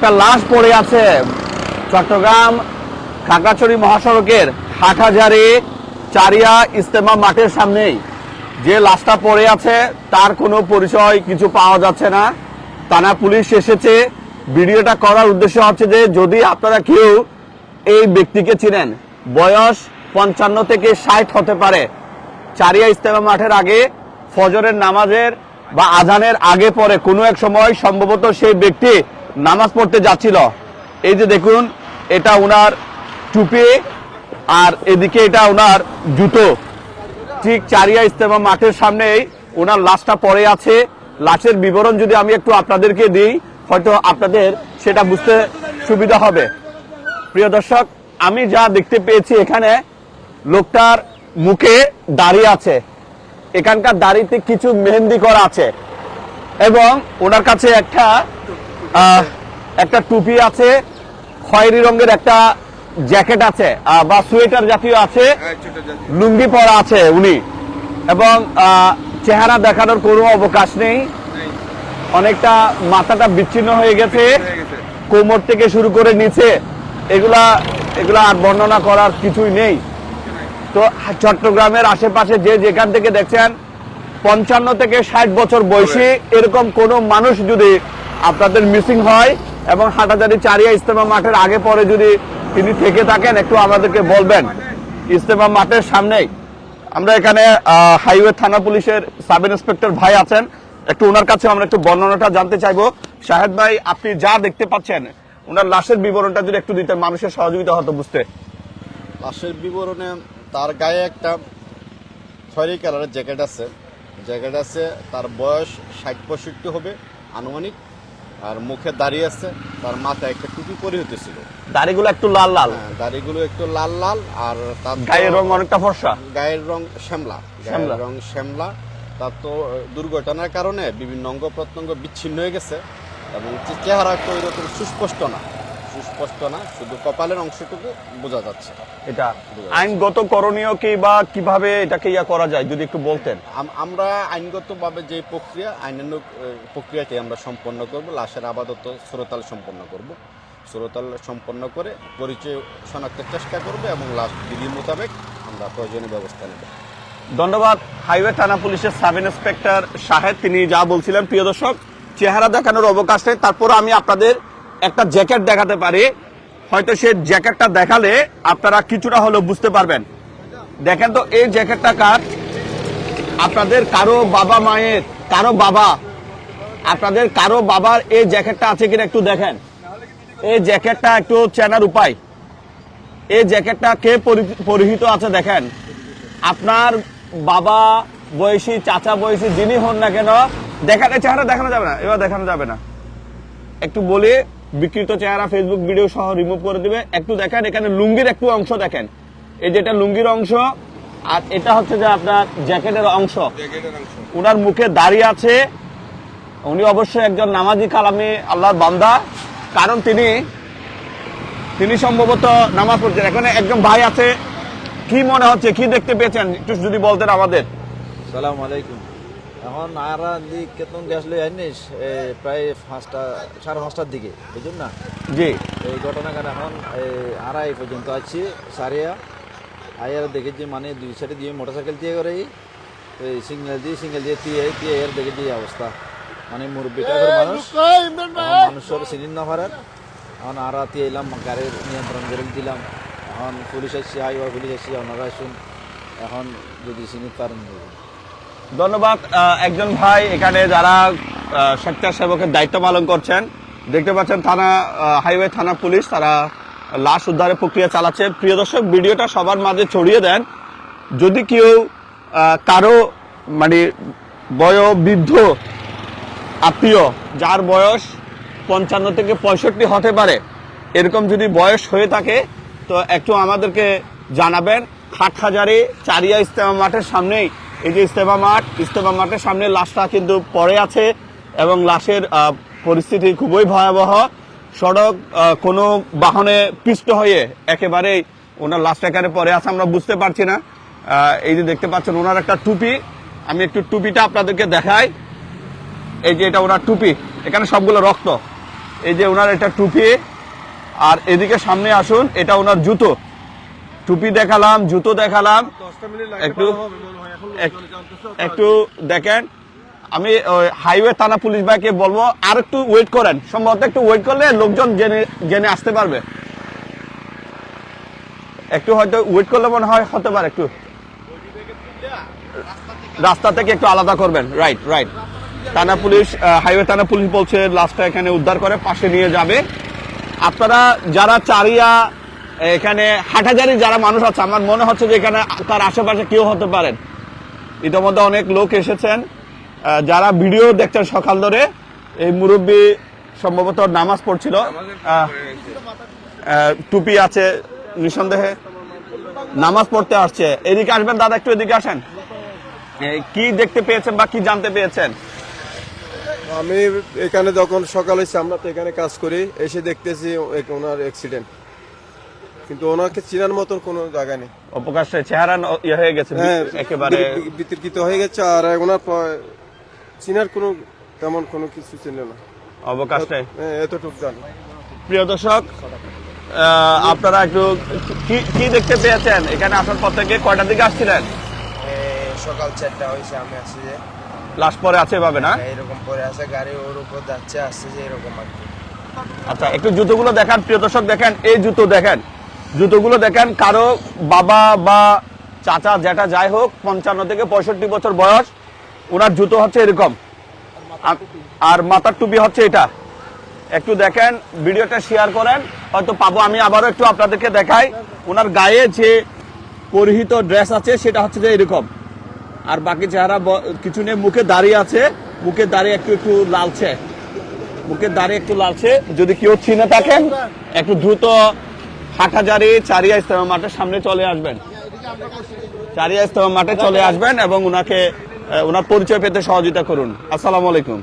একটা লাশ পড়ে আছে চট্টগ্রাম খাগড়াছড়ি মহাসড়কের হাটহাজারি চারিয়া ইস্তেমা মাঠের সামনেই। যে লাশটা পড়ে আছে, তার কোনো পরিচয় কিছু পাওয়া যাচ্ছে না। থানা পুলিশ এসেছে। ভিডিওটা করার উদ্দেশ্য হচ্ছে যে, যদি আপনারা কেউ এই ব্যক্তিকে চিনেন, বয়স পঞ্চান্ন থেকে ষাট হতে পারে, চারিয়া ইস্তেমা মাঠের আগে ফজরের নামাজের বা আজানের আগে পরে কোনো এক সময় সম্ভবত সেই ব্যক্তি নামাজ পড়তে যাচ্ছিল। এই যে দেখুন, এটা ওনার টুপি আর এদিকে এটা ওনার জুতো। ঠিক চারিয়া ইস্তেমা মাঠের সামনেই ওনার লাশটা পড়ে আছে। লাশের বিবরণ যদি আমি একটু আপনাদেরকে দিই, হয়তো আপনাদের সেটা বুঝতে সুবিধা হবে। প্রিয় দর্শক, আমি যা দেখতে পেয়েছি এখানে, লোকটার মুখে দাড়ি আছে। এখানকার দাড়িতে কিছু মেহেন্দি করা আছে। এবং ওনার কাছে একটা একটা টুপি আছে খয়েরি রঙের একটা জ্যাকেট আছে বা সোয়েটার জাতীয় আছে লুঙ্গি পরা আছে উনি। এবং চেহারা দেখানোর কোনো অবকাশ নেই। অনেকটা মাথাটা বিচ্ছিন্ন হয়ে গেছে। কোমর থেকে শুরু করে নিচে। এগুলা এগুলা আর বর্ণনা করার কিছুই নেই। তো চট্টগ্রামের আশেপাশে যে যেখান থেকে দেখছেন পঞ্চান্ন থেকে ষাট বছর বয়সী এরকম কোনো মানুষ যদি আপনাদের মিসিং হয় এবং হাটাজারি চারিয়া ইস্তেমা মাঠের আগে পরে যদি তিনি থেকে থাকেন, একটু আমাদেরকে বলবেন। ইস্তেমা মাঠের সামনেই। আমরা এখানে হাইওয়ে থানা পুলিশের সাব ইন্সপেক্টর ভাই আছেন। একটু ওনার কাছে আমরা একটু বর্ণনাটা জানতে চাইব। শাহেদ ভাই, আপনি যা দেখতে পাচ্ছেন, ওনার লাশের বিবরণটা যদি একটু দিতেন, মানুষের সহযোগিতা হতো বুঝতে। লাশের বিবরণে তার গায়ে একটা খয়রি কালারের জ্যাকেট আছে। জ্যাকেট আছে, তার বয়স ষাট পঁয়ষট্টি হবে, আনুমানিক আর মুখে দাঁড়িয়ে আছে তার মাথায় একটা টুপি পরিহিত ছিল দাড়িগুলো একটু লাল লাল। হ্যাঁ, দাড়িগুলো একটু লাল লাল আর তার গায়ের রং অনেকটা ফর্সা। গায়ের রং শ্যামলা। গায়ের রং শ্যামলা। তার তো দুর্ঘটনার কারণে বিভিন্ন অঙ্গ প্রত্যঙ্গ বিচ্ছিন্ন হয়ে গেছে এবং চেহারা তো এরকম সুস্পষ্ট না। সুস্পষ্ট না শুধু কপালের অংশটুকু বোঝা যাচ্ছে। এটা আইনগত করণীয় কি বা কীভাবে এটাকে ইয়া করা যায় যদি একটু বলতেন। আম- আমরা আইনগতভাবে যে প্রক্রিয়া আইনানুগ আহ, প্রক্রিয়াটি আমরা সম্পন্ন করব লাশের আপাতত সুরতাল সম্পন্ন করব। সুরতাল সম্পন্ন করে পরিচয় শনাক্তের চেষ্টা করবে এবং লাশ বিধি মোতাবেক আমরা প্রয়োজনীয় ব্যবস্থা নেব। ধন্যবাদ। হাইওয়ে থানা পুলিশের সাব ইন্সপেক্টর শাহেদ তিনি যা বলছিলেন প্রিয় দর্শক চেহারা দেখানোর অবকাশ নেই। তারপর আমি আপনাদের একটা জ্যাকেট দেখাতে পারি। হয়তো সে জ্যাকেটটা দেখালে আপনারা কিছুটা হলেও বুঝতে পারবেন। দেখেন তো, এই জ্যাকেটটা কার? আপনাদের কারও বাবা মায়ের, কারও বাবা। আপনাদের কারও বাবার এই জ্যাকেটটা আছে কিনা একটু দেখেন। এই জ্যাকেটটা একটু চেনার উপায়। এই জ্যাকেটটা কে পরি- পরিহিত আছে দেখেন। আপনার বাবা বয়সী, চাচা বয়সী, যিনি হন না কেন দেখান চেহারা দেখানো যাবে না। এবার দেখানো যাবে না। একটু বলে বিকৃত চেহারা ফেসবুক ভিডিও সহ রিমুভ করে দিবে। একটু দেখেন এখানে লুঙ্গির একটু অংশ দেখেন। এই যেটা লুঙ্গির অংশ আর এটা হচ্ছে যে আপনার জ্যাকেটের অংশ। ওনার মুখে দাঁড়িয়ে আছে। উনি অবশ্যই একজন নামাজি কালামি আল্লাহর বান্দা। কারণ তিনি তিনি সম্ভবত নামাজ পড়ছেন এখানে একজন ভাই আছে। কি মনে হচ্ছে কি দেখতে পেয়েছেন? একটু যদি বলতেন আমাদের। সালাম আলাইকুম। এখন আরা দি কেতন গ্যাস লই আনিস প্রায় পাঁচটা সাড়ে পাঁচটার দিকে বুঝুন না? জি। এই ঘটনা কেন এখন এই আড়াই পর্যন্ত আছি সারিয়া। আয়ার দেখেছি মানে দুই সাইডে দিয়ে মোটর সাইকেল দিয়ে করে এই সিঙ্গেল দিয়ে সিঙ্গেল দিয়ে দিয়ে দিয়ে এর দেখেছি এই অবস্থা। মানে মুরব্বীটা করে মানুষ এখন মানুষের চিনি না পারার এখন আরা দিয়ে এলাম গাড়ির নিয়ন্ত্রণ করে দিলাম। এখন পুলিশ আসছি হাইওয়া পুলিশ আসছি ওনারা আসুন। এখন যদি চিনি পারেন ধন্যবাদ একজন ভাই এখানে যারা স্বেচ্ছাসেবকের দায়িত্ব পালন করছেন। দেখতে পাচ্ছেন থানা হাইওয়ে থানা পুলিশ, তারা লাশ উদ্ধারের প্রক্রিয়া চালাচ্ছে। প্রিয় দর্শক, ভিডিওটা সবার মাঝে ছড়িয়ে দেন। যদি কেউ কারও মানে বয়োবৃদ্ধ আত্মীয়, যার বয়স পঞ্চান্ন থেকে পঁয়ষট্টি হতে পারে, এরকম যদি বয়স হয়ে থাকে, তো একটু আমাদেরকে জানাবেন। খাটখাজারি, চারিয়া ইস্তেমা মাঠের সামনেই এই যে ইস্তেমা মাঠ ইস্তেমা মাঠের সামনে লাশটা কিন্তু পড়ে আছে এবং লাশের পরিস্থিতি খুবই ভয়াবহ। সড়ক কোনো বাহনে পিষ্ট হয়ে একেবারেই ওনার লাশটা এখানে পরে আছে, আমরা বুঝতে পারছি না। এই যে দেখতে পাচ্ছেন ওনার একটা টুপি। আমি একটু টুপিটা আপনাদেরকে দেখাই। এই যে এটা ওনার টুপি, এখানে সবগুলো রক্ত। এই যে ওনার এটা টুপি। আর এদিকে সামনে আসুন, এটা ওনার জুতো। টুপি দেখালাম জুতো দেখালাম। একটু একটু দেখেন আমি হাইওয়ে থানা পুলিশ ভাইকে বলব আর একটু ওয়েট করেন। সম্ভবত একটু ওয়েট করলে লোকজন জেনে জেনে আসতে পারবে। একটু হয়তো ওয়েট করলে মনে হয় হতে পারে একটু। রাস্তা থেকে একটু আলাদা করবেন। রাইট রাইট থানা পুলিশ হাইওয়ে থানা পুলিশ বলছে লাশটা এখানে উদ্ধার করে পাশে নিয়ে যাবে। আপনারা যারা চারিয়া এখানে হাটাজারি যারা মানুষ আছে, আমার মনে হচ্ছে যে এখানে তার আশেপাশে কেউ হতে পারেন। ইতিমধ্যে অনেক লোক এসেছেন। যারা ভিডিও দেখছেন সকাল ধরে, এই মুরব্বী সম্ভবত নামাজ পড়ছিল। টুপি আছে নিঃসন্দেহে। নামাজ পড়তে আসছে। এদিকে আসবেন, দাদা, একটু এদিকে আসেন। কি দেখতে পেয়েছেন বা কি জানতে পেয়েছেন? আমি এখানে যখন সকাল হয়েছে, আমরা তো এখানে কাজ করি, এসে দেখতেছি ওনার অ্যাক্সিডেন্ট কিন্তু ওনাকে চিনার মতন কোনো জায়গা নেই। অবকাশে চেহারা ইয়ে হয়ে গেছে হ্যাঁ একেবারে বিতর্কিত হয়ে গেছে আর ওনার চিনার কোনো তেমন কোনো কিছু ছিল না। অবকাশে। হ্যাঁ, এতটুকু জানি। প্রিয় দর্শক আপনারা একটু কি কি দেখতে পেয়েছেন? এখানে আসার পর থেকে কয়টার দিকে আসছিলেন? সকাল চারটা হয়েছে আমি আসছি যে। লাশ পরে আছে এভাবে না? এরকম পরে আছে গাড়ি ওর উপর যাচ্ছে আসছে যে এরকম আর কি। আচ্ছা একটু জুতোগুলো দেখান প্রিয় দর্শক দেখেন এই জুতো দেখেন। জুতোগুলো দেখেন, কারও বাবা বা চাচা যেটা যাই হোক, পঞ্চান্ন থেকে পঁয়ষট্টি বছর বয়স, ওনার জুতো হচ্ছে এরকম। আর- মাথার টুপি হচ্ছে এটা। একটু দেখেন, ভিডিওটা শেয়ার করেন, হয়তো পাবো। আমি আবারও একটু আপনাদেরকে দেখাই, ওনার গায়ে যে পরিহিত ড্রেস আছে, সেটা হচ্ছে যে এরকম। আর বাকি চেহারা কিছু নেই, মুখে দাঁড়িয়ে আছে, মুখে দাঁড়িয়ে একটু একটু লালছে মুখের দাঁড়িয়ে একটু লালছে যদি কেউ চিনে থাকেন, একটু দ্রুত হাটহাজারি চারিয়া ইস্তেমা মাঠের সামনে চলে আসবেন। চারিয়া ইস্তেমা মাঠে চলে আসবেন এবং ওনাকে ওনার পরিচয় পেতে সহযোগিতা করুন। আসসালামু আলাইকুম।